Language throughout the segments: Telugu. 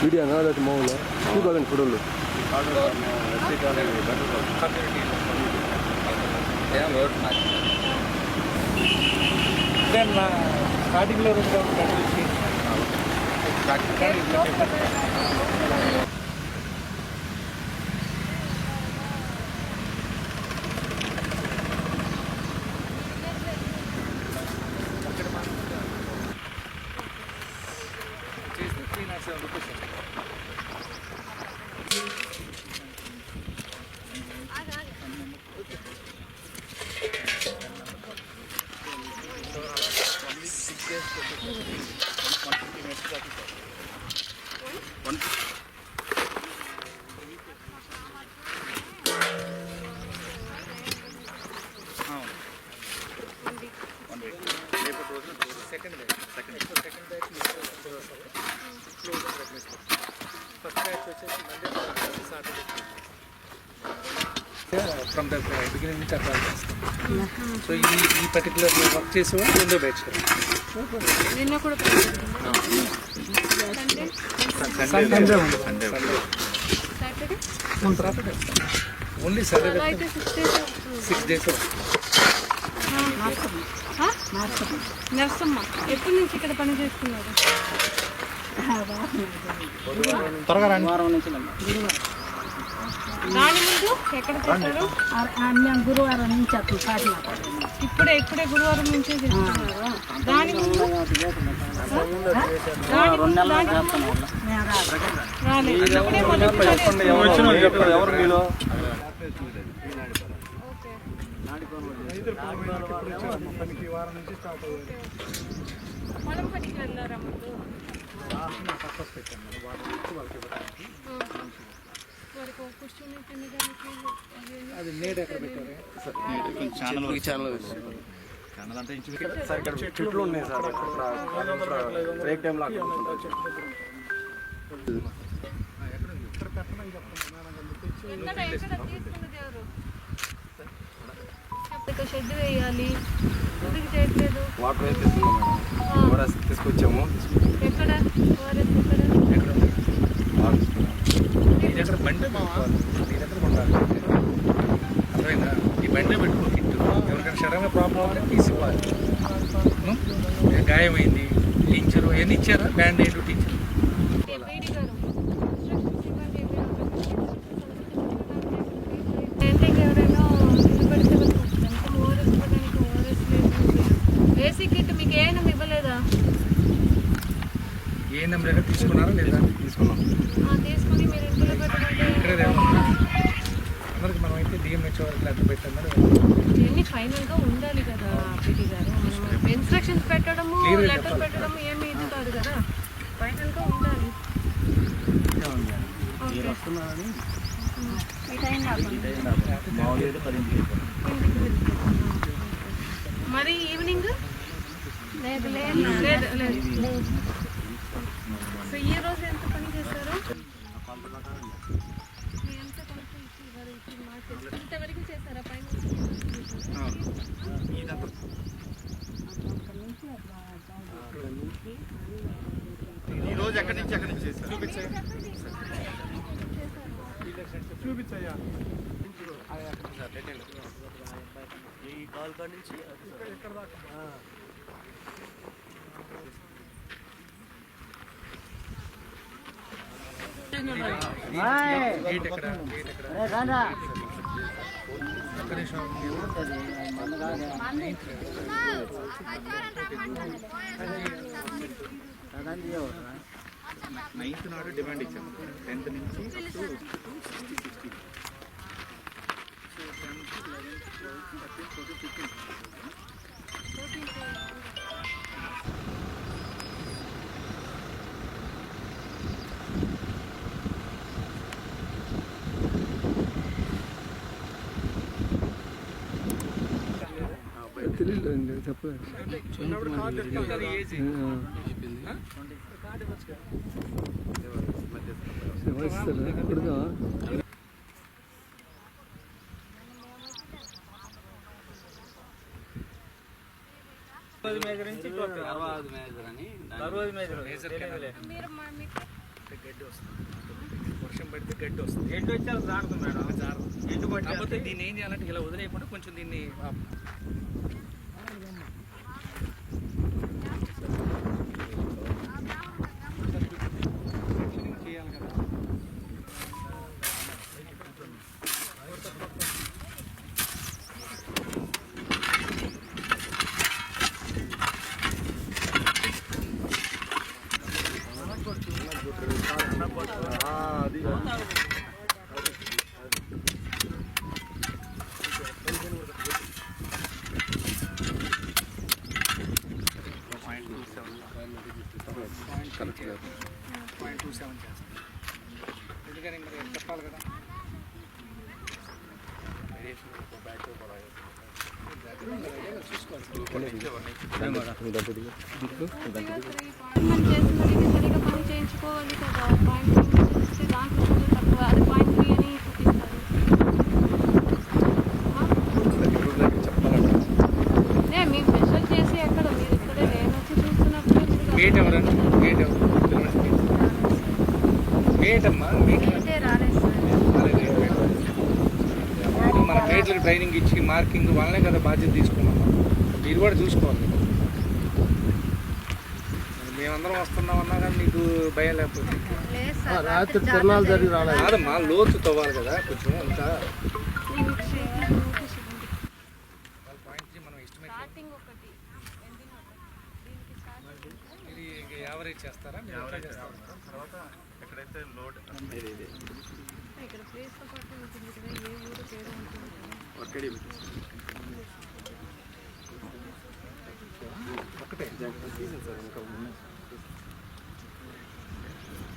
మీడియానా లేకపోతే మామూలు చూడాలండి ఫోటోలు స్టార్టింగ్లో రెండు గంటలకి చేస్తే three nought seven rupees second నుంచి చేస్తాం సో ఈ ఈ పర్టికులర్ వర్క్ చేసేవాళ్ళు రెండో. బ్యాచ్ నిన్న కూడా సండే ఉంది Sunday Saturday only Sunday six days Narsamma ఎప్పటి నుంచి ఇక్కడ పని చేస్తున్నారు త్వరగా రండి దాని ముందు ఎక్కడ? చేశారు మేము గురువారం నుంచి అప్పుడు కాకినాడ ఇప్పుడే ఇప్పుడే గురువారం నుంచే చేస్తున్నారు? దాని ముందు రాలేదు. ఇప్పుడే మొదటిసారి ఎవరు మీలో? ఓకే. పొలం పనికి వెళ్ళారా ముందు? వారికి కూర్చొని తినడానికి అవి అది నేడు ఎక్కడ పెట్టారు? సార్ ఇక్కడ చెట్లు ఉన్నాయి సార్ బ్రేక్ టైంలో అక్కడ కూర్చుంటారు. ఎక్కడ ఎక్కడ తీసుకున్నది ఎవరు ఇక్కడ షెడ్ వేయాలి ఎందుకు చేయట్లేదు వాటర్ తీసుకొచ్చాము ఎక్కడ? ఎక్కడ. నీ దగ్గర బండి పెట్టుకోవాలి నీ దగ్గర ఉండాలి అర్థమైందా? ఈ బండి పెట్టుకో కిట్టు. ఎవరికైనా ప్రాబ్లం తీసివ్వాలి గాయమైంది? టీచరు ఎన్ని ఇచ్చారా? బ్యాండ్ ఎయిడ్ టీచర్ బీడీ గారు ఇన్స్ట్రక్షన్స్ ఇవ్వండి పెయింటింగ్ ఎవరైనా ఇది పెడితే వెనక ఓఆర్ఎస్ ఇవ్వడానికి ఓఆర్ఎస్ లేదు ఏసీ కిట్ మీకు ఏమైనా ఇవ్వలేదా ఏ నెంబర్ తీసుకున్నారా లేదా? తీసుకున్నాం. ఆ, తీసుకొని మీరు ఇంట్లో పెట్టమంటే ఇక్కడ ఏమన్నా అందరికి మనం అయితే డిఎంహెచ్ఓ లెటర్ పెట్టామని ఇవన్నీ ఫైనల్గా ఉండాలి కదా పీటీ గారు. మనం ఇన్స్ట్రక్షన్స్ పెట్టడము లెటర్ చెప్పాలి. పెట్టడం ఏమీ ఇది కాదు కదా. ఫైనల్గా ఉండాలి కాకుండా మరి ఈవినింగ్? లేదు లేదు లేదు. సో ఈ రోజు ఎంత పని చేశారు. ఇంతవరకు చేశారా? పైన ఈ రోజు ఎక్కడి నుంచి ఎక్కడి నుంచి చేశారు? చూపించయ్యా. గేట్ ఎక్కడ గేట్ ఎక్కడ ఒక్క నిమిషం నైన్త్ నాడు డిమాండ్ ఇచ్చాము. టెన్త్ నుంచి అప్ టు సిక్స్టీ సిక్స్టీ తెలియదు అండి చెప్పలేదు ఏజీ వస్తారా ఇప్పుడుగా మేజర్ మీకు అంటే గడ్డి వస్తుంది. వర్షం పడితే గడ్డి వస్తుంది ఎటు వచ్చారు జాగ్రత్త మేడం కాకపోతే పట్టాలి దీన్ని ఏం చేయాలంటే ఇలా వదిలేయకుండా కొంచెం దీన్ని పాయింట్ టూ సెవెన్ చేస్తాం ఎందుకని మరి చెప్పాలి కదా మనం చేస్తున్నది ఇది సరిగా పని చేయించుకోవాలి కదా పాయింట్ చూస్తే దాంట్లో కొంచెం తక్కువ అది పాయింట్ త్రీ అని చూపిస్తారు నే స్పెషల్ చేసి ఎక్కడ మీరు ఇక్కడే నేను వచ్చి చూస్తున్నప్పుడు మేట్ ఎవరన్నా ఎవరు మేట్ అమ్మా రాలేదు మన మేట్లకు ట్రైనింగ్ ఇచ్చి మార్కింగ్ వాళ్ళనే కదా బాధ్యత తీసుకున్నాం మీరు కూడా చూసుకోవాలి మేమందరం వస్తున్నామన్నా కానీ నీకు భయం లేకపోతే సార్ రాత్రి తిరణాలు జరిగి రాలేదు. కాదమ్మా లోతు తవ్వాలి కదా కొంచెం అంతా. ఒకటి ఒకటి ఇది యావరేజ్ చేస్తారా తర్వాత ఎక్కడైతే లోడ్ ఇక్కడ ప్లేస్తో పాటు ఉంటుంది కదా ఏ ఊరు పేరు ఉంటుంది కదా. ఒక్కడి ఒకటే.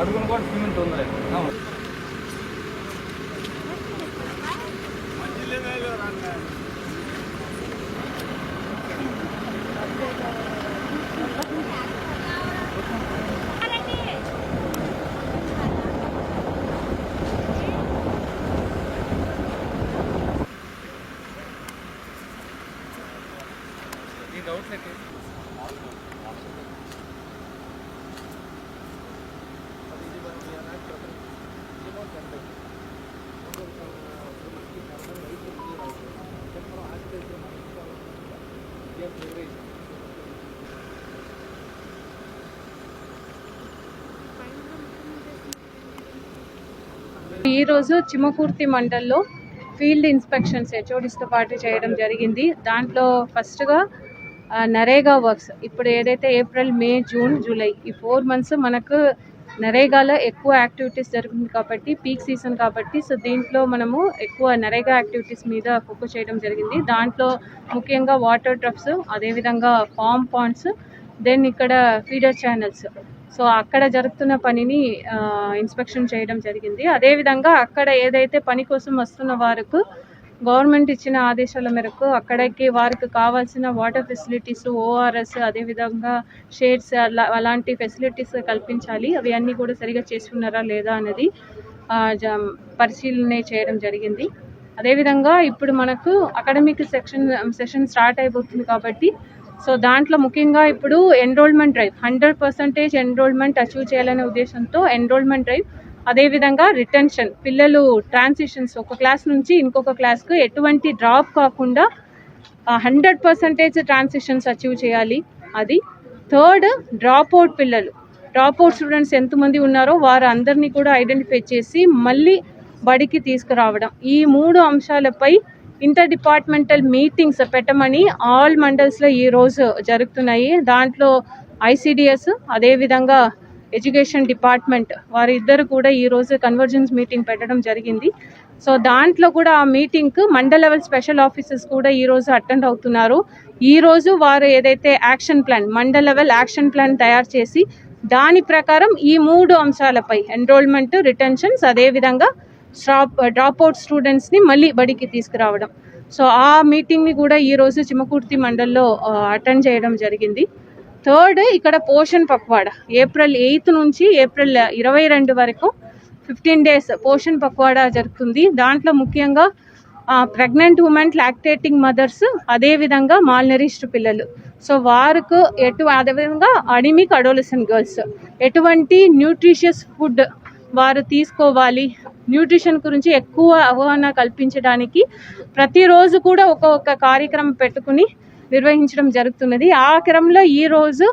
అడుగును కూడా సిమెంట్ ఉంది నీకు అవుట్లెట్ ఈరోజు చిమకూర్తి మండల్లో ఫీల్డ్ ఇన్స్పెక్షన్స్ హెచ్ఓడిస్తో పాటు చేయడం జరిగింది. దాంట్లో ఫస్ట్గా నరేగా వర్క్స్. ఇప్పుడు ఏదైతే ఏప్రిల్ మే జూన్ జూలై ఈ ఫోర్ మంత్స్ మనకు నరేగాలో ఎక్కువ యాక్టివిటీస్ జరుగుతుంది కాబట్టి పీక్ సీజన్ కాబట్టి సో దీంట్లో మనము ఎక్కువ నరేగా యాక్టివిటీస్ మీద ఫోకస్ చేయడం జరిగింది. దాంట్లో ముఖ్యంగా వాటర్ ట్రప్స్ అదేవిధంగా ఫామ్ పాండ్స్ దెన్ ఇక్కడ ఫీడర్ ఛానల్స్. సో అక్కడ జరుగుతున్న పనిని ఇన్స్పెక్షన్ చేయడం జరిగింది. అదేవిధంగా అక్కడ ఏదైతే పని కోసం వస్తున్న వారికి గవర్నమెంట్ ఇచ్చిన ఆదేశాల మేరకు అక్కడికి వారికి కావాల్సిన వాటర్ ఫెసిలిటీస్ ఓఆర్ఎస్ అదేవిధంగా షేడ్స్ అలా అలాంటి ఫెసిలిటీస్ కల్పించాలి. అవి అన్నీ కూడా సరిగా చేసుకున్నారా లేదా అనేది జ- పరిశీలన చేయడం జరిగింది. అదేవిధంగా ఇప్పుడు మనకు అకాడమిక్ సెక్షన్ సెషన్ స్టార్ట్ అయిపోతుంది కాబట్టి సో దాంట్లో ముఖ్యంగా ఇప్పుడు enrolment drive hundred percentage enrolment achieve చేయాలనే ఉద్దేశంతో ఎన్రోల్మెంట్ డ్రైవ్ అదేవిధంగా రిటెన్షన్ పిల్లలు ట్రాన్సిషన్స్ ఒక క్లాస్ నుంచి ఇంకొక క్లాస్కు ఎటువంటి డ్రాప్ కాకుండా హండ్రెడ్ పర్సెంటేజ్ ట్రాన్సిషన్స్ అచీవ్ చేయాలి. అది థర్డ్ డ్రాప్ అవుట్ పిల్లలు. డ్రాప్ అవుట్ స్టూడెంట్స్ ఎంతమంది ఉన్నారో వారు అందరినీ కూడా ఐడెంటిఫై చేసి మళ్ళీ బడికి తీసుకురావడం. ఈ మూడు అంశాలపై ఇంటర్ డిపార్ట్మెంటల్ మీటింగ్స్ పెట్టమని ఆల్ మండల్స్లో ఈ రోజు జరుగుతున్నాయి. దాంట్లో ఐసిడిఎస్ అదేవిధంగా ఎడ్యుకేషన్ డిపార్ట్మెంట్ వారిద్దరు కూడా ఈరోజు కన్వర్జెన్స్ మీటింగ్ పెట్టడం జరిగింది. సో దాంట్లో కూడా ఆ మీటింగ్కు మండల్ లెవెల్ స్పెషల్ ఆఫీసర్స్ కూడా ఈరోజు అటెండ్ అవుతున్నారు. ఈరోజు వారు ఏదైతే action plan mandal level action plan తయారు చేసి దాని ప్రకారం ఈ మూడు అంశాలపై ఎన్రోల్మెంట్ రిటెన్షన్స్ అదేవిధంగా డ్రాప్ అవుట్ స్టూడెంట్స్ని మళ్ళీ బడికి తీసుకురావడం. సో ఆ మీటింగ్ని కూడా ఈరోజు చిమకుర్తి మండల్లో అటెండ్ చేయడం జరిగింది. థర్డ్ ఇక్కడ పోషన్ పక్వాడ. ఏప్రిల్ ఎయిత్ నుంచి ఏప్రిల్ ఇరవై రెండు వరకు ఫిఫ్టీన్ డేస్ పోషన్ పక్వాడా జరుగుతుంది. దాంట్లో ముఖ్యంగా ప్రెగ్నెంట్ ఉమెన్ లాక్టేటింగ్ మదర్స్ అదేవిధంగా మాల్నరిస్ట్ పిల్లలు. సో వారికి ఎటు అదేవిధంగా అడిమిక్ అడోలసన్ గర్ల్స్. ఎటువంటి న్యూట్రిషియస్ ఫుడ్ వారు తీసుకోవాలి. న్యూట్రిషన్ గురించి ఎక్కువ అవగాహన కల్పించడానికి ప్రతిరోజు కూడా ఒక్కొక్క కార్యక్రమం పెట్టుకుని నిర్వహించడం జరుగుతున్నది. ఆ క్రమంలో ఈరోజు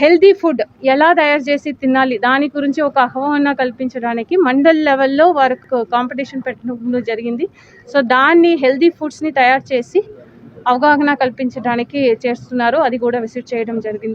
హెల్దీ ఫుడ్ ఎలా తయారు చేసి తినాలి దాని గురించి ఒక అవగాహన కల్పించడానికి మండల్ లెవెల్లో వారికి కాంపిటీషన్ పెట్టడం జరిగింది. సో దాన్ని హెల్దీ ఫుడ్స్ని తయారు చేసి అవగాహన కల్పించడానికి చేస్తున్నారు. అది కూడా విసిట్ చేయడం జరిగింది.